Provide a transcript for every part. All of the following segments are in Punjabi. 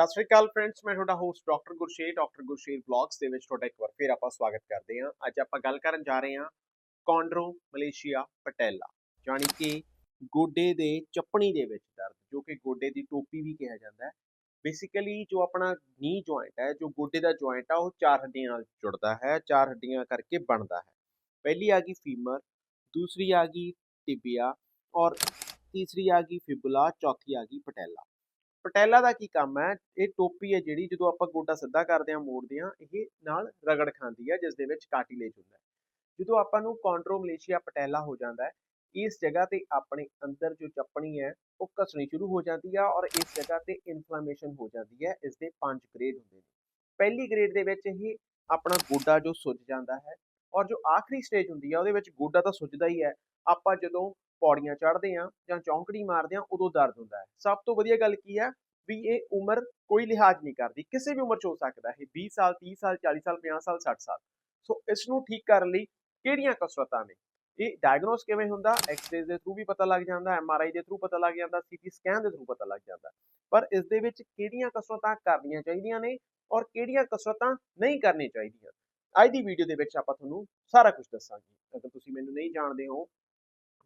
ਸਤਿ ਸ਼੍ਰੀ ਅਕਾਲ ਫਰੈਂਡਸ ਮੈਂ ਤੁਹਾਡਾ host doctor Gursher doctor Gursher vlogs ਦੇ ਵਿੱਚ ਤੁਹਾਡਾ ਇੱਕ ਵਾਰ ਫੇਰ ਆਪਾਂ ਸਵਾਗਤ ਕਰਦੇ ਹਾਂ। ਅੱਜ ਆਪਾਂ ਗੱਲ ਕਰਨ ਜਾ ਰਹੇ ਹਾਂ ਕੌਂਡਰੋ ਮਲੇਸ਼ੀਆ ਪਟੈਲਾ ਯਾਨੀ ਕਿ ਗੋਡੇ ਦੇ ਚੱਪਣੀ ਦੇ ਵਿੱਚ ਦਰਦ, ਜੋ ਕਿ ਗੋਡੇ ਦੀ ਟੋਪੀ ਵੀ ਕਿਹਾ ਜਾਂਦਾ ਹੈ। ਬੇਸਿਕਲੀ ਜੋ ਆਪਣਾ ਨੀ ਜੁਆਇੰਟ ਹੈ, ਜੋ ਗੋਡੇ ਦਾ ਜੁਆਇੰਟ ਆ, ਉਹ ਚਾਰ ਹੱਡੀਆਂ ਨਾਲ ਜੁੜਦਾ ਹੈ, ਚਾਰ ਹੱਡੀਆਂ ਕਰਕੇ ਬਣਦਾ ਹੈ। ਪਹਿਲੀ ਆ ਗਈ ਫੀਮਰ ਦੂਸਰੀ ਆ ਗਈ ਟਿਬੀਆ ਔਰ ਤੀਸਰੀ ਆ ਗਈ ਫਿਬੂਲਾ ਚੌਥੀ ਆ ਗਈ ਪਟੈਲਾ ਪਟੈਲਾ ਦਾ ਕੀ ਕੰਮ ਹੈ? ਇਹ ਟੋਪੀ ਹੈ ਜਿਹੜੀ ਜਦੋਂ ਆਪਾਂ ਗੋਡਾ ਸਿੱਧਾ ਕਰਦੇ ਹਾਂ ਮੋੜਦੇ ਹਾਂ, ਇਹ ਨਾਲ ਰਗੜ ਖਾਂਦੀ ਹੈ ਜਿਸ ਦੇ ਵਿੱਚ ਕਾਰਟਿਲੇਜ ਹੁੰਦਾ ਹੈ। ਜਦੋਂ ਆਪਾਂ ਨੂੰ ਕੌਂਡਰੋਮਲੇਸ਼ੀਆ ਪਟੈਲਾ ਹੋ ਜਾਂਦਾ ਹੈ, ਇਸ ਜਗ੍ਹਾ ਤੇ ਆਪਣੇ ਅੰਦਰ ਜੋ ਚੱਪਣੀ ਹੈ, ਉਹ ਘਸਣੀ ਸ਼ੁਰੂ ਹੋ ਜਾਂਦੀ ਹੈ ਔਰ ਇਸ ਜਗ੍ਹਾ ਤੇ ਇਨਫਲੇਮੇਸ਼ਨ ਹੋ ਜਾਂਦੀ ਹੈ ਇਸ ਦੇ ਪੰਜ ਗ੍ਰੇਡ ਹੁੰਦੇ ਨੇ। ਪਹਿਲੀ ਗ੍ਰੇਡ ਦੇ ਵਿੱਚ ਇਹ ਆਪਣਾ ਗੋਡਾ ਜੋ ਸੁੱਜ ਜਾਂਦਾ ਹੈ ਔਰ ਜੋ ਆਖਰੀ ਸਟੇਜ ਹੁੰਦੀ ਹੈ ਉਹਦੇ ਵਿੱਚ ਗੋਡਾ ਤਾਂ ਸੁੱਜਦਾ ਹੀ ਹੈ। ਆਪਾਂ ਜਦੋਂ ਪੌੜੀਆਂ ਚੜ੍ਹਦੇ ਹਾਂ ਜਾਂ ਚੌਂਕੜੀ ਮਾਰਦੇ ਹਾਂ ਉਦੋਂ ਦਰਦ ਹੁੰਦਾ ਹੈ। ਸਭ ਤੋਂ ਵਧੀਆ ਗੱਲ ਕੀ ਹੈ ਵੀ ਇਹ ਉਮਰ ਕੋਈ ਲਿਹਾਜ਼ ਨਹੀਂ ਕਰਦੀ। ਕਿਸੇ ਵੀ ਉਮਰ 'ਚ ਹੋ ਸਕਦਾ ਹੈ। 20 ਸਾਲ 30 ਸਾਲ 40 ਸਾਲ 50 ਸਾਲ 60 ਸਾਲ। ਸੋ ਇਸ ਨੂੰ ਠੀਕ ਕਰਨ ਲਈ ਕਿਹੜੀਆਂ ਕਸਰਤਾਂ ਨੇ? ਇਹ ਡਾਇਗਨੋਸ ਕਿਵੇਂ ਹੁੰਦਾ? ਐਕਸ-ਰੇ ਦੇ ਥਰੂ ਵੀ ਪਤਾ ਲੱਗ ਜਾਂਦਾ ਐਮ-ਆਰ-ਆਈ ਦੇ ਥਰੂ ਪਤਾ ਲੱਗ ਜਾਂਦਾ ਸੀਟੀ ਸਕੈਨ ਦੇ ਥਰੂ ਪਤਾ ਲੱਗ ਜਾਂਦਾ। ਪਰ ਇਸ ਦੇ ਵਿੱਚ ਕਿਹੜੀਆਂ ਕਸਰਤਾਂ ਕਰਨੀਆਂ ਚਾਹੀਦੀਆਂ ਨੇ ਔਰ ਕਿਹੜੀਆਂ ਕਸਰਤਾਂ ਨਹੀਂ ਕਰਨੀਆਂ ਚਾਹੀਦੀਆਂ? ਅੱਜ ਦੀ ਵੀਡੀਓ ਦੇ ਵਿੱਚ ਆਪਾਂ ਤੁਹਾਨੂੰ ਸਾਰਾ ਕੁਝ ਦੱਸਾਂਗੇ। ਅਗਰ ਤੁਸੀਂ ਮੈਨੂੰ ਨਹੀਂ ਜਾਣਦੇ ਹੋ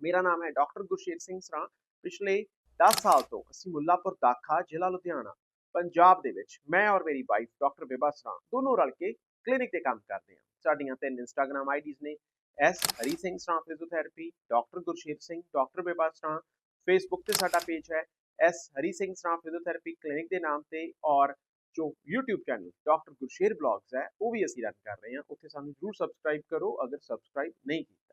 ਮੇਰਾ ਨਾਮ ਹੈ ਡਾਕਟਰ ਗੁਰਸ਼ੇਰ ਸਿੰਘ ਸਰਾਂ। ਪਿਛਲੇ 10 ਸਾਲ ਤੋਂ ਅਸੀਂ ਮੁੱਲਾਪੁਰ ਦਾਖਾ, ਜ਼ਿਲ੍ਹਾ ਲੁਧਿਆਣਾ, ਪੰਜਾਬ ਦੇ ਵਿੱਚ ਮੈਂ ਔਰ ਮੇਰੀ ਵਾਈਫ ਡਾਕਟਰ ਬੇਬਾ ਸਰਾਂ ਦੋਨੋਂ ਰਲ ਕੇ ਕਲੀਨਿਕ ਤੇ ਕੰਮ ਕਰਦੇ ਹਾਂ। ਸਾਡੀਆਂ ਤਿੰਨ ਇੰਸਟਾਗ੍ਰam ਆਈਡੀਜ਼ ਨੇ S Hari Singh Saran physiotherapy doctor Gursher Singh, doctor Beba Saran Facebook ਤੇ ਸਾਡਾ ਪੇਜ ਹੈ ਐਸ ਹਰੀ ਸਿੰਘ ਸਰਾਂ ਫਿਜ਼ੀਓਥੈਰੇਪੀ ਕਲੀਨਿਕ ਦੇ ਨਾਮ ਤੇ ਔਰ ਜੋ YouTube channel doctor Gursher blogs ਹੈ, ਉਹ ਵੀ ਅਸੀਂ ਰਨ ਕਰ ਰਹੇ ਹਾਂ। ਉੱਥੇ ਸਾਨੂੰ ਜਰੂਰ ਸਬਸਕ੍ਰਾਈਬ ਕਰੋ, ਅਗਰ ਸਬਸਕ੍ਰਾਈਬ ਨਹੀਂ ਕੀਤਾ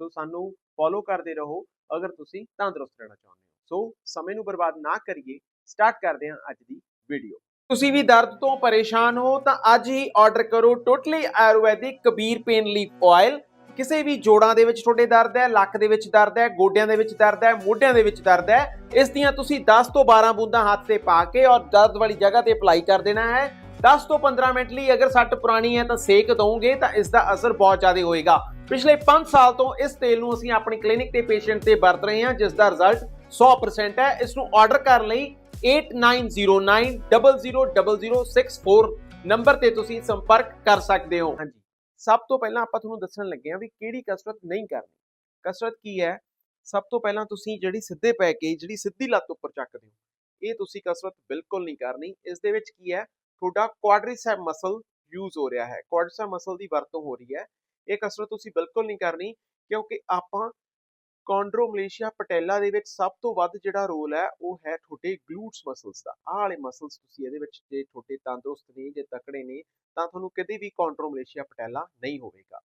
ਸੋ ਸਾਨੂੰ ਫੋਲੋ ਕਰਦੇ ਰਹੋ, ਅਗਰ ਤੁਸੀਂ ਤੰਦਰੁਸਤ ਰਹਿਣਾ ਚਾਹੁੰਦੇ ਹੋ। ਸੋ ਸਮੇਂ ਨੂੰ ਬਰਬਾਦ ਨਾ ਕਰੀਏ ਸਟਾਰਟ ਕਰਦੇ ਹਾਂ ਅੱਜ ਦੀ ਵੀਡੀਓ ਤੁਸੀਂ ਵੀ ਦਰਦ ਤੋਂ ਪਰੇਸ਼ਾਨ ਹੋ ਤਾਂ ਅੱਜ ਹੀ ਆਰਡਰ ਕਰੋ totally Ayurvedic Kabir pain leaf oil ਕਿਸੇ ਵੀ ਜੋੜਾਂ ਦੇ ਵਿੱਚ ਤੁਹਾਡੇ ਦਰਦ ਹੈ, ਲੱਕ ਦੇ ਵਿੱਚ ਦਰਦ ਹੈ, ਗੋਡਿਆਂ ਦੇ ਵਿੱਚ ਦਰਦ ਹੈ, ਮੋਢਿਆਂ ਦੇ ਵਿੱਚ ਦਰਦ ਹੈ, ਇਸ ਦੀਆਂ ਤੁਸੀਂ 10 ਤੋਂ 12 ਬੂੰਦਾਂ ਹੱਥ ਤੇ ਪਾ ਕੇ ਔਰ ਦਰਦ ਵਾਲੀ ਜਗ੍ਹਾ ਤੇ ਅਪਲਾਈ ਕਰ ਦੇਣਾ ਹੈ। 10 ਤੋਂ 15 ਮਿੰਟ ਲਈ ਅਗਰ ਸੱਟ ਪੁਰਾਣੀ ਹੈ ਤਾਂ ਸੇਕ ਦਵੋਗੇ ਤਾਂ ਇਸ ਦਾ ਅਸਰ ਬਹੁਤ ਜ਼ਿਆਦਾ ਹੋਏਗਾ। ਪਿਛਲੇ 5 ਸਾਲ ਤੋਂ ਇਸ ਤੇਲ ਨੂੰ ਅਸੀਂ ਆਪਣੀ ਕਲੀਨਿਕ ਤੇ ਪੇਸ਼ੈਂਟ ਤੇ ਵਰਤ ਰਹੇ ਹਾਂ ਜਿਸ ਦਾ ਰਿਜ਼ਲਟ 100% ਹੈ। ਇਸ ਨੂੰ ਆਰਡਰ ਕਰਨ ਲਈ 8909000064 ਨੰਬਰ ਤੇ ਤੁਸੀਂ ਸੰਪਰਕ ਕਰ ਸਕਦੇ ਹੋ। ਹਾਂਜੀ। ਸਭ ਤੋਂ ਪਹਿਲਾਂ ਆਪਾਂ ਤੁਹਾਨੂੰ ਦੱਸਣ ਲੱਗੇ ਹਾਂ ਵੀ ਕਿਹੜੀ ਕਸਰਤ ਨਹੀਂ ਕਰਨੀ। ਕਸਰਤ ਕੀ ਹੈ? ਸਭ ਤੋਂ ਪਹਿਲਾਂ ਤੁਸੀਂ ਜਿਹੜੀ ਸਿੱਧੇ ਪੈ ਕੇ ਜਿਹੜੀ ਸਿੱਧੀ ਲੱਤ ਉੱਪਰ ਚੱਕਦੇ ਹੋ ਇਹ ਤੁਸੀਂ ਕਸਰਤ ਬਿਲਕੁਲ ਨਹੀਂ ਕਰਨੀ। ਇਸ ਦੇ ਵਿੱਚ ਕੀ ਹੈ? ਤੁਹਾਡਾ ਕੁਆਡਰੀਸੈਪ ਮਸਲ ਯੂਜ਼ ਹੋ ਰਿਹਾ ਹੈ। ਕੁਆਡਰੀਸੈਪ ਮਸਲ ਦੀ ਵਰਤੋਂ ਹੋ ਰਹੀ ਹੈ। ਇਹ ਕਸਰਤ ਤੁਸੀਂ ਬਿਲਕੁਲ ਨਹੀਂ ਕਰਨੀ, ਕਿਉਂਕਿ ਆਪਾਂ ਕੌਂਡਰੋਮਲੇਸ਼ੀਆ ਪਟੈਲਾ ਦੇ ਵਿੱਚ ਸਭ ਤੋਂ ਵੱਧ ਜਿਹੜਾ ਰੋਲ ਹੈ, ਉਹ ਹੈ ਤੁਹਾਡੇ ਗਲੂਟਸ ਮਸਲਸ ਦਾ। ਆਹ ਵਾਲੇ ਮਸਲਸ ਤੁਸੀਂ ਇਹਦੇ ਵਿੱਚ ਜੇ ਤੁਹਾਡੇ ਤੰਦਰੁਸਤ ਨੇ, ਜੇ ਤਕੜੇ ਨੇ, ਤਾਂ ਤੁਹਾਨੂੰ ਕਦੇ ਵੀ ਕੌਂਡਰੋਮਲੇਸ਼ੀਆ ਪਟੈਲਾ ਨਹੀਂ ਹੋਵੇਗਾ।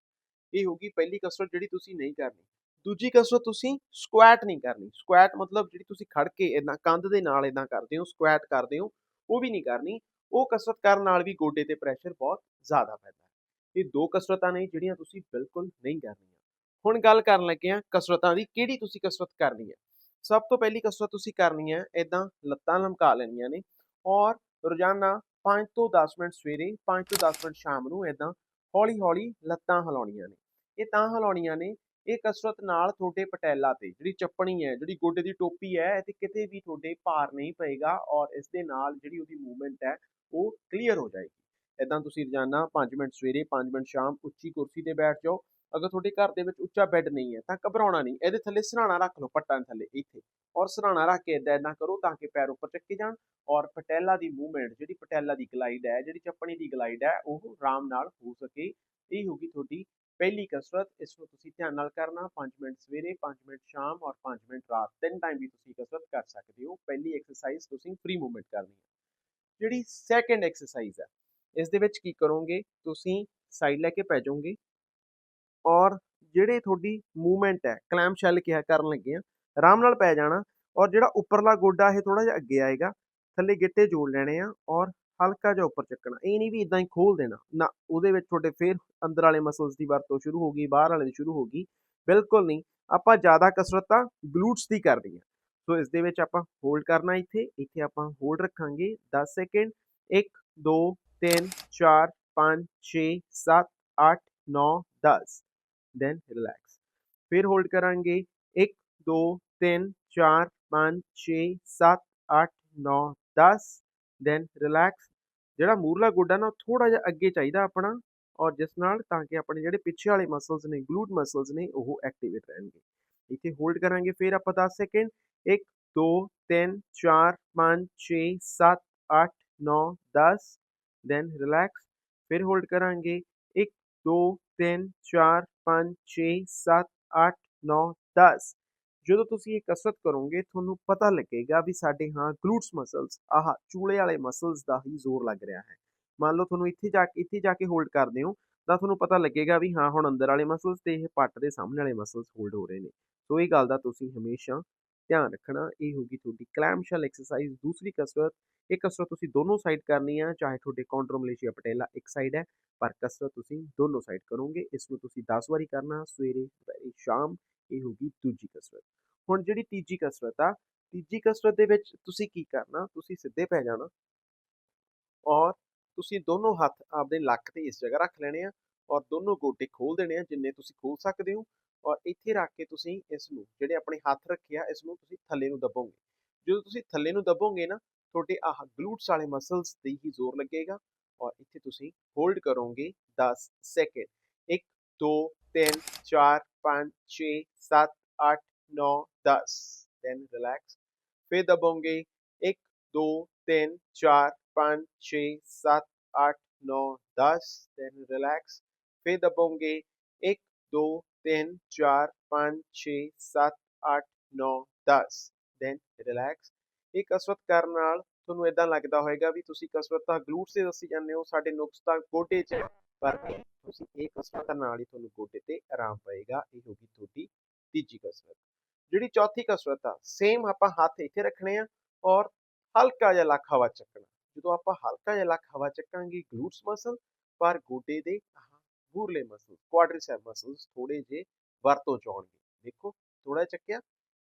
ਇਹ ਹੋਗੀ ਪਹਿਲੀ ਕਸਰਤ ਜਿਹੜੀ ਤੁਸੀਂ ਨਹੀਂ ਕਰਨੀ। ਦੂਜੀ ਕਸਰਤ ਤੁਸੀਂ ਸਕੁਐਟ ਨਹੀਂ ਕਰਨੀ। ਸਕੁਐਟ ਮਤਲਬ ਜਿਹੜੀ ਤੁਸੀਂ ਖੜ ਕੇ ਇਦਾਂ ਕੰਧ ਦੇ ਨਾਲ ਇਦਾਂ ਕਰਦੇ ਹੋ ਸਕੁਐਟ ਕਰਦੇ ਹੋ, ਉਹ ਵੀ ਨਹੀਂ ਕਰਨੀ। ਉਹ ਕਸਰਤ ਕਰਨ ਨਾਲ ਵੀ ਗੋਡੇ ਤੇ ਪ੍ਰੈਸ਼ਰ ਬਹੁਤ ਜ਼ਿਆਦਾ ਪੈਂਦਾ ਹੈ। ਇਹ ਦੋ ਕਸਰਤਾਂ ਨੇ ਜਿਹੜੀਆਂ ਤੁਸੀਂ ਬਿਲਕੁਲ ਨਹੀਂ ਕਰਨੀਆਂ। ਹੁਣ ਗੱਲ ਕਰਨ ਲੱਗੇ ਆ ਕਸਰਤਾਂ ਦੀ, ਕਿਹੜੀ ਤੁਸੀਂ ਕਸਰਤ ਕਰਨੀ ਹੈ? ਸਭ ਤੋਂ ਪਹਿਲੀ ਕਸਰਤ ਤੁਸੀਂ ਕਰਨੀ ਹੈ ਇਦਾਂ ਲੱਤਾਂ ਲਮਕਾ ਲੈਣੀਆਂ ਨੇ ਔਰ ਰੋਜ਼ਾਨਾ 5 ਤੋਂ 10 ਮਿੰਟ ਸਵੇਰੇ 5 ਤੋਂ 10 ਮਿੰਟ ਸ਼ਾਮ ਨੂੰ ਇਦਾਂ ਹੌਲੀ-ਹੌਲੀ ਲੱਤਾਂ ਹਿਲਾਉਣੀਆਂ ਨੇ। ਇਹ ਤਾਂ ਹਿਲਾਉਣੀਆਂ ਨੇ, ਇਹ ਕਸਰਤ ਨਾਲ ਤੁਹਾਡੇ ਪਟੈਲਾ ਤੇ ਜਿਹੜੀ ਚੱਪਣੀ ਹੈ, ਜਿਹੜੀ ਗੋਡੇ ਦੀ ਟੋਪੀ ਹੈ ਤੇ ਕਿਤੇ ਵੀ ਤੁਹਾਡੇ ਭਾਰ ਨਹੀਂ ਪਏਗਾ ਔਰ ਇਸ ਦੇ ਨਾਲ ਜਿਹੜੀ ਉਹਦੀ ਮੂਵਮੈਂਟ ਹੈ ਉਹ ਕਲੀਅਰ ਹੋ ਜਾਏਗੀ। ਇਦਾਂ ਤੁਸੀਂ ਰੋਜ਼ਾਨਾ 5 ਮਿੰਟ ਸਵੇਰੇ 5 ਮਿੰਟ ਸ਼ਾਮ ਉੱਚੀ ਕੁਰਸੀ ਤੇ ਬੈਠ ਜਾਓ। ਅਗਰ ਤੁਹਾਡੇ ਘਰ ਦੇ ਵਿੱਚ ਉੱਚਾ ਬੈੱਡ ਨਹੀਂ ਹੈ, ਤਾਂ ਘਬਰਾਉਣਾ ਨਹੀਂ। ਇਹਦੇ ਥੱਲੇ ਸਰਾਣਾ ਰੱਖ ਲਓ, ਪੱਟਾਂ ਦੇ ਥੱਲੇ, ਇੱਥੇ। ਔਰ ਸਰਾਣਾ ਰੱਖ ਕੇ ਇਦਾਂ ਇਦਾਂ ਕਰੋ ਤਾਂ ਕਿ ਪੈਰ ਉੱਪਰ ਚੱਕੇ ਜਾਣ ਔਰ ਪਟੈਲਾ ਦੀ ਮੂਵਮੈਂਟ ਜਿਹੜੀ ਪਟੈਲਾ ਦੀ ਗਲਾਈਡ ਹੈ, ਜਿਹੜੀ ਚੱਪਣੀ ਦੀ ਗਲਾਈਡ ਹੈ, ਉਹ ਆਰਾਮ ਨਾਲ ਹੋ ਸਕੇ। ਇਹ ਹੋਗੀ ਤੁਹਾਡੀ ਪਹਿਲੀ ਕਸਰਤ। ਇਸ ਨੂੰ ਤੁਸੀਂ ਧਿਆਨ ਨਾਲ ਕਰਨਾ। 5 ਮਿੰਟ ਸਵੇਰੇ 5 ਮਿੰਟ ਸ਼ਾਮ ਔਰ 5 ਮਿੰਟ ਰਾਤ, ਤਿੰਨ ਟਾਈਮ ਵੀ ਤੁਸੀਂ ਕਸਰਤ ਕਰ ਸਕਦੇ ਹੋ। ਪਹਿਲੀ ਐਕਸਰਸਾਈਜ਼ ਤੁਸੀਂ ਫ੍ਰੀ ਮੂਵਮੈਂਟ ਕਰਨੀ ਹੈ। ਜਿਹੜੀ ਸੈਕੰਡ ਐਕਸਰਸਾਈਜ਼ ਹੈ ਇਸ ਦੇ ਵਿੱਚ ਕੀ ਕਰੋਗੇ? ਤੁਸੀਂ ਸਾਈਡ ਲੈ ਕੇ ਪੈ ਜਾਓਗੇ ਔਰ ਜਿਹੜੇ ਤੁਹਾਡੀ ਮੂਵਮੈਂਟ ਹੈ ਕਲੈਮ ਸ਼ੈਲ ਕਿਹਾ ਕਰਨ ਲੱਗੇ ਆ, ਆਰਾਮ ਨਾਲ ਪੈ ਜਾਣਾ ਔਰ ਜਿਹੜਾ ਉੱਪਰਲਾ ਗੋਡਾ ਇਹ ਥੋੜਾ ਜਿਹਾ ਅੱਗੇ ਆਏਗਾ, ਥੱਲੇ ਗਿੱਟੇ ਜੋੜ ਲੈਣੇ ਆ ਔਰ ਹਲਕਾ ਜਿਹਾ ਉੱਪਰ ਚੱਕਣਾ, ਇਹ ਨਹੀਂ ਵੀ ਇਦਾਂ ਹੀ ਖੋਲ ਦੇਣਾ, ਨਾ, ਉਹਦੇ ਵਿੱਚ ਤੁਹਾਡੇ ਫੇਰ ਅੰਦਰ ਵਾਲੇ ਮਸਲਸ ਦੀ ਵਰਤੋਂ ਸ਼ੁਰੂ ਹੋ ਗਈ, ਬਾਹਰ ਵਾਲੇ ਦੀ ਸ਼ੁਰੂ ਹੋ ਗਈ, ਬਿਲਕੁਲ ਨਹੀਂ, ਆਪਾਂ ਜ਼ਿਆਦਾ ਕਸਰਤ ਤਾਂ ਗਲੂਟਸ ਦੀ ਕਰਦੀ ਆ ਸੋ ਇਸ ਦੇ ਵਿੱਚ ਆਪਾਂ ਹੋਲਡ ਕਰਨਾ ਇੱਥੇ ਇੱਥੇ ਆਪਾਂ ਹੋਲਡ ਰੱਖਾਂਗੇ। 10 ਸੈਕਿੰਡ 1 2 3 4 5 6 7 8 9 10 ਦੈਨ relax ਫਿਰ ਹੋਲਡ ਕਰਾਂਗੇ। 1 2 3 4 5 6 7 8 9 10 ਦੈਨ ਰਿਲੈਕਸ ਜਿਹੜਾ ਮੂਰਲਾ ਗੋਡਾ ਨਾ ਥੋੜਾ ਜਿਹਾ ਅੱਗੇ ਚਾਹੀਦਾ ਆਪਣਾ। ਔਰ ਜਿਸ ਨਾਲ ਤਾਂ ਕਿ ਆਪਣੇ ਜਿਹੜੇ ਪਿੱਛੇ ਵਾਲੇ ਮਸਲਸ ਨੇ ਗਲੂਟ ਮਸਲਸ ਨੇ, ਉਹ ਐਕਟੀਵੇਟ ਰਹਿਣਗੇ। ਇੱਥੇ ਹੋਲਡ ਕਰਾਂਗੇ। ਫਿਰ ਆਪਾਂ 10 ਸੈਕਿੰਡ 1 2 3 4 5 6 7 8 9 10 ਦੈਨ ਰਿਲੈਕਸ ਫਿਰ ਹੋਲਡ ਕਰਾਂਗੇ 1 2 3 4 5 6 7 8 9 10 ਜਦੋਂ ਤੁਸੀਂ ਇਹ ਕਸਰਤ ਕਰੋਗੇ ਤੁਹਾਨੂੰ ਪਤਾ ਲੱਗੇਗਾ ਵੀ ਸਾਡੇ ਹਾਂ ਗਲੂਟਸ ਮਸਲਸ ਆਹ ਚੂਲੇ ਵਾਲੇ ਮਸਲਸ ਦਾ ਹੀ ਜ਼ੋਰ ਲੱਗ ਰਿਹਾ ਹੈ ਮੰਨ ਲਓ ਤੁਹਾਨੂੰ ਇੱਥੇ ਜਾ ਕੇ ਇੱਥੇ ਜਾ ਕੇ ਹੋਲਡ ਕਰਦੇ ਹੋ ਤਾਂ ਤੁਹਾਨੂੰ ਪਤਾ ਲੱਗੇਗਾ ਵੀ ਹਾਂ ਹੁਣ ਅੰਦਰ ਵਾਲੇ ਮਸਲਸ ਤੇ ਇਹ ਪੱਟ ਦੇ ਸਾਹਮਣੇ ਵਾਲੇ ਮਸਲਸ ਹੋਲਡ ਹੋ ਰਹੇ ਨੇ ਸੋ ਇਹ ਗੱਲ ਦਾ ਤੁਸੀਂ ਹਮੇਸ਼ਾ ਧਿਆਨ ਰੱਖਣਾ ਇਹ ਹੋਗੀ ਤੁਹਾਡੀ ਕਲੈਮਸ਼ਲ ਐਕਸਰਸਾਈਜ਼ ਦੂਸਰੀ ਕਸਰਤ, ਇਹ ਕਸਰਤ ਤੁਸੀਂ ਦੋਨੋਂ ਸਾਈਡ ਕਰਨੀ ਆ, ਚਾਹੇ ਤੁਹਾਡੇ ਕੌਂਡਰੋਮਲੇਸ਼ੀਆ ਪਟੇਲਾ ਇੱਕ ਸਾਈਡ ਹੈ, ਪਰ ਕਸਰਤ ਤੁਸੀਂ ਦੋਨੋਂ ਸਾਈਡ ਕਰੋਗੇ। ਇਸ ਨੂੰ ਤੁਸੀਂ 10 ਵਾਰੀ ਕਰਨਾ, ਸਵੇਰੇ, ਦੁਪਹਿਰੇ, ਸ਼ਾਮ, ਇਹ ਹੋਗੀ ਦੂਜੀ ਕਸਰਤ। ਹੁਣ ਜਿਹੜੀ ਤੀਜੀ ਕਸਰਤ ਆ, ਤੀਜੀ ਕਸਰਤ ਦੇ ਵਿੱਚ ਤੁਸੀਂ ਕੀ ਕਰਨਾ, ਤੁਸੀਂ ਸਿੱਧੇ ਪੈ ਜਾਣਾ ਔਰ ਤੁਸੀਂ ਦੋਨੋਂ ਹੱਥ ਆਪਦੇ ਲੱਕ ਤੇ ਇਸ ਜਗ੍ਹਾ ਰੱਖ ਲੈਣੇ ਆ ਔਰ ਦੋਨੋਂ ਗੋਡੇ ਖੋਲ ਦੇਣੇ ਆ, ਜਿੰਨੇ ਤੁਸੀਂ ਖੋਲ ਸਕਦੇ ਹੋ। ਔਰ ਇੱਥੇ ਰੱਖ ਕੇ ਤੁਸੀਂ ਇਸ ਨੂੰ, ਜਿਹੜੇ ਆਪਣੇ ਹੱਥ ਰੱਖੇ ਆ, ਇਸ ਨੂੰ ਤੁਸੀਂ ਥੱਲੇ ਨੂੰ ਦੱਬੋਗੇ। ਜਦੋਂ ਤੁਸੀਂ ਥੱਲੇ ਨੂੰ ਦੱਬੋਗੇ ਨਾ, ਤੁਹਾਡੇ ਆਹ ਗਲੂਟਸ ਵਾਲੇ ਮਸਲਸ ਤੇ ਹੀ ਜ਼ੋਰ ਲੱਗੇਗਾ ਔਰ ਇੱਥੇ ਤੁਸੀਂ ਹੋਲਡ ਕਰੋਗੇ 10 ਸੈਕਿੰਡ 1 2 3 4 5 6 7 8 9 10 then relax ਫਿਰ ਦਬੋਗੇ 1 2 3 4 5 6 7 8 9 10 then relax ਫਿਰ ਦਬੋਗੇ 1 2 3 4 5 6 7 8 9 10 then relax ਇਹ ਕਸਰਤ ਕਰਨ ਨਾਲ ਤੁਹਾਨੂੰ ਇਦਾਂ ਲੱਗਦਾ ਹੋਵੇਗਾ ਵੀ ਤੁਸੀਂ ਕਸਰਤ ਤਾਂ ਗਲੂਟਸ ਤੇ ਦੱਸੀ ਜਾਂਦੇ ਹੋ, ਸਾਡੇ ਨੁਕਸ ਤਾਂ ਗੋਡੇ 'ਚ ਪਰ ਤੁਸੀਂ ਇਹ ਕਸਰਤ ਨਾਲ ਹੀ ਤੁਹਾਨੂੰ ਗੋਡੇ ਤੇ ਆਰਾਮ ਪਏਗਾ। ਇਹ ਹੋਗੀ ਤੁਹਾਡੀ ਤੀਜੀ ਕਸਰਤ। ਜਿਹੜੀ ਚੌਥੀ ਕਸਰਤ ਆ ਸੇਮ ਆਪਾਂ ਹੱਥ ਇੱਥੇ ਰੱਖਣੇ ਆ ਔਰ ਹਲਕਾ ਜਿਹਾ ਲੱਖ ਹਵਾ ਚੱਕਣਾ। ਜਦੋਂ ਆਪਾਂ ਹਲਕਾ ਜਿਹਾ ਲੱਖ ਹਵਾ ਚੱਕਾਂਗੇ ਗਲੂਟਸ ਮਸਲ ਪਰ ਗੋਡੇ ਦੇ ਆਹ ਮੂਰਲੇ ਮਸਲ ਕੁਆਡਰੀਸੈਪ ਮਸਲਸ ਥੋੜੇ ਜੇ ਵਰਤੋਂ ਚ ਆਉਣਗੇ ਦੇਖੋ ਥੋੜਾ ਚੱਕਿਆ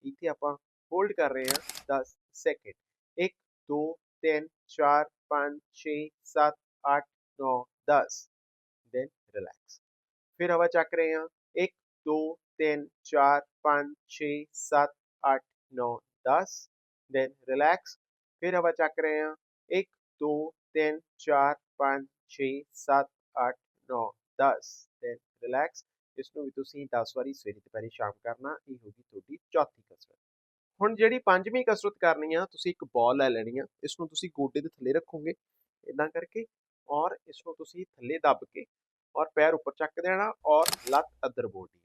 ਇੱਥੇ ਆਪਾਂ ਹੋਲਡ ਕਰ ਰਹੇ ਹਾਂ 10 ਸੈਕਿੰਡ 1 2 3 4 5 6 7 8 9 10 ਦੈਨ ਰਿਲੈਕਸ ਫਿਰ ਹਵਾ ਚੱਕ ਰਹੇ ਹਾਂ 1 2 3 4 5 6 7 8 9 10 ਦੈਨ ਰਿਲੈਕਸ ਫਿਰ ਹਵਾ ਚੱਕ ਰਹੇ ਹਾਂ 1 2 3 4 5 6 7 8 9 10 ਦੈਨ ਰਿਲੈਕਸ ਇਸ ਨੂੰ ਵੀ ਤੁਸੀਂ 10 ਵਾਰੀ ਸਵੇਰੇ ਦੁਪਹਿਰੇ ਸ਼ਾਮ ਕਰਨਾ, ਇਹ ਹੋਗੀ ਤੁਹਾਡੀ ਚੌਥੀ ਕਸਰਤ। ਹੁਣ ਜਿਹੜੀ ਪੰਜਵੀਂ ਕਸਰਤ ਕਰਨੀ ਆ, ਤੁਸੀਂ ਇੱਕ ਬਾਲ ਲੈ ਲੈਣੀ ਆ ਇਸ ਨੂੰ ਤੁਸੀਂ ਗੋਡੇ ਦੇ ਥੱਲੇ ਰੱਖੋਗੇ ਇਦਾਂ ਕਰਕੇ, ਔਰ ਇਸ ਨੂੰ ਤੁਸੀਂ ਥੱਲੇ ਦੱਬ ਕੇ, ਔਰ ਪੈਰ ਉੱਪਰ ਚੱਕ ਦੇਣਾ, ਔਰ ਲੱਤ ਅਦਰ ਬੋਲਦੀ ਆ।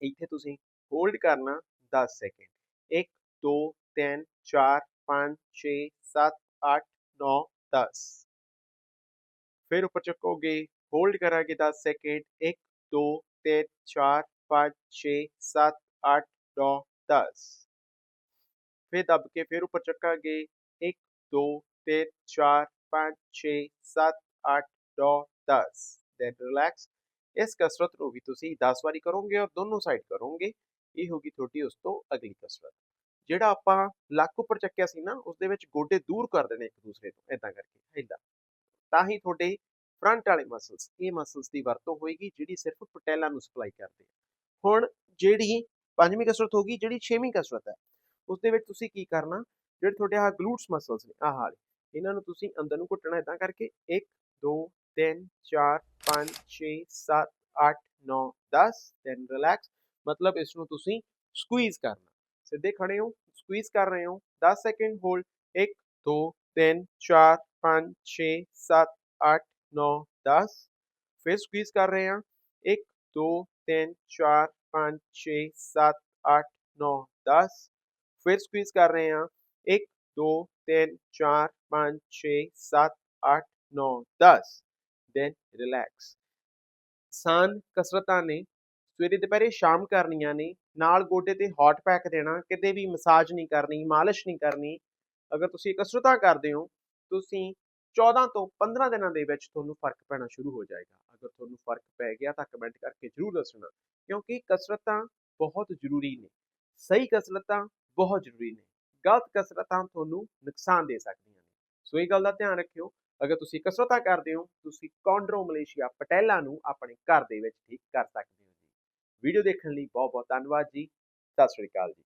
ਇੱਥੇ ਤੁਸੀਂ ਹੋਲਡ ਕਰਨਾ 10 ਸੈਕਿੰਡ 1 2 3 4 5 6 7 8 9 10 ਫਿਰ ਉੱਪਰ ਚੱਕੋਗੇ ਹੋਲਡ ਕਰਾਂਗੇ 10 ਸੈਕਿੰਡ 1 2 3 4 5 6 7 8 9 10 ਫਿਰ ਦੱਬ ਕੇ ਫਿਰ ਉੱਪਰ ਚੱਕਾਂਗੇ। 1 2 3 4 5 6 7 8 9 10 ਦੈਨ ਰਿਲੈਕਸ ਇਸ ਕਸਰਤ ਨੂੰ ਵੀ ਤੁਸੀਂ 10 ਵਾਰੀ ਕਰੋਗੇ ਔਰ ਦੋਨੋਂ ਸਾਈਡ ਕਰੋਗੇ। ਇਹ ਹੋਗੀ ਤੁਹਾਡੀ ਉਸ ਤੋਂ ਅਗਲੀ ਕਸਰਤ। ਜਿਹੜਾ ਆਪਾਂ ਲੱਕ ਉੱਪਰ ਚੱਕਿਆ ਸੀ ਨਾ ਉਸ ਦੇ ਵਿੱਚ ਗੋਡੇ ਦੂਰ ਕਰ ਦੇਣੇ ਇੱਕ ਦੂਸਰੇ ਤੋਂ ਇਦਾਂ ਕਰਕੇ ਇਦਾਂ ਤਾਂ ਹੀ ਤੁਹਾਡੇ ਫਰੰਟ ਵਾਲੇ ਮਸਲਸ ਇਹ ਮਸਲਸ ਦੀ ਵਰਤੋਂ ਹੋਏਗੀ, ਜਿਹੜੀ ਸਿਰਫ ਪਟੈਲਾ ਨੂੰ ਸਪਲਾਈ ਕਰਦੇ ਹੁਣ ਜਿਹੜੀ ਪੰਜਵੀਂ ਕਸਰਤ ਹੋਗੀ ਜਿਹੜੀ ਛੇਵੀਂ ਕਸਰਤ ਹੈ ਉਸ ਦੇ ਵਿੱਚ ਤੁਸੀਂ ਕੀ ਕਰਨਾ, ਜਿਹੜੇ ਤੁਹਾਡੇ ਆਹ ਗਲੂਟਸ ਮਸਲਸ ਨੇ, ਆਹ ਵਾਲੇ, ਇਹਨਾਂ ਨੂੰ ਤੁਸੀਂ ਅੰਦਰ ਨੂੰ ਘੁੱਟਣਾ ਇਦਾਂ ਕਰਕੇ 1 2 3 4 5 6 7 8 9 10 ਦੈਨ ਰਿਲੈਕਸ ਮਤਲਬ ਇਸ ਨੂੰ ਤੁਸੀਂ ਸਕੁਈਜ਼ ਕਰਨਾ। ਸਿੱਧੇ ਖੜੇ ਹੋ ਸਕੁਈਜ਼ ਕਰ ਰਹੇ ਹੋ 10 ਸੈਕਿੰਡ ਹੋਲਡ 1 2 3 4 5 6 7 8 9 10 ਫਿਰ ਸਕੁਈਜ਼ ਕਰ ਰਹੇ ਹਾਂ 1 2 3 4 5 6 7 8 9 10 ਫਿਰ ਸਕੁਈਜ਼ ਕਰ ਰਹੇ ਹਾਂ 1 2 3 4 5 6 7 8 9 10 ਦੈਨ ਰਿਲੈਕਸ ਆਸਾਨ ਕਸਰਤਾਂ ਨੇ ਸਵੇਰੇ ਦੁਪਹਿਰੇ ਸ਼ਾਮ ਕਰਨੀਆਂ ਨੇ ਨਾਲ ਗੋਡੇ ਤੇ ਹੌਟ ਪੈਕ ਦੇਣਾ ਕਿਤੇ ਵੀ ਮਸਾਜ ਨਹੀਂ ਕਰਨੀ ਮਾਲਿਸ਼ ਨਹੀਂ ਕਰਨੀ ਅਗਰ ਤੁਸੀਂ ਕਸਰਤਾਂ ਕਰਦੇ ਹੋ ਤੁਸੀਂ 14 ਤੋਂ 15 ਦਿਨਾਂ ਦੇ ਵਿੱਚ ਤੁਹਾਨੂੰ ਫ਼ਰਕ ਪੈਣਾ ਸ਼ੁਰੂ ਹੋ ਜਾਏਗਾ। ਅਗਰ ਤੁਹਾਨੂੰ ਫ਼ਰਕ ਪੈ ਗਿਆ ਤਾਂ ਕਮੈਂਟ ਕਰਕੇ ਜ਼ਰੂਰ ਦੱਸਣਾ, ਕਿਉਂਕਿ ਕਸਰਤਾਂ ਬਹੁਤ ਜ਼ਰੂਰੀ ਨੇ। ਸਹੀ ਕਸਰਤਾਂ ਬਹੁਤ ਜ਼ਰੂਰੀ ਨੇ। ਗਲਤ ਕਸਰਤਾਂ ਤੁਹਾਨੂੰ ਨੁਕਸਾਨ ਦੇ ਸਕਦੀਆਂ ਨੇ। ਸੋ ਇਹ ਗੱਲ ਦਾ ਧਿਆਨ ਰੱਖਿਓ। ਅਗਰ ਤੁਸੀਂ ਕਸਰਤਾਂ ਕਰਦੇ ਹੋ, ਤੁਸੀਂ ਕੌਂਡਰੋਮਲੇਸ਼ੀਆ ਪਟੈਲਾ ਨੂੰ ਆਪਣੇ ਘਰ ਦੇ ਵਿੱਚ ਠੀਕ ਕਰ ਸਕਦੇ ਹੋ ਜੀ। ਵੀਡੀਓ ਦੇਖਣ ਲਈ ਬਹੁਤ ਬਹੁਤ ਧੰਨਵਾਦ ਜੀ। ਸਤਿ ਸ਼੍ਰੀ ਅਕਾਲ ਜੀ।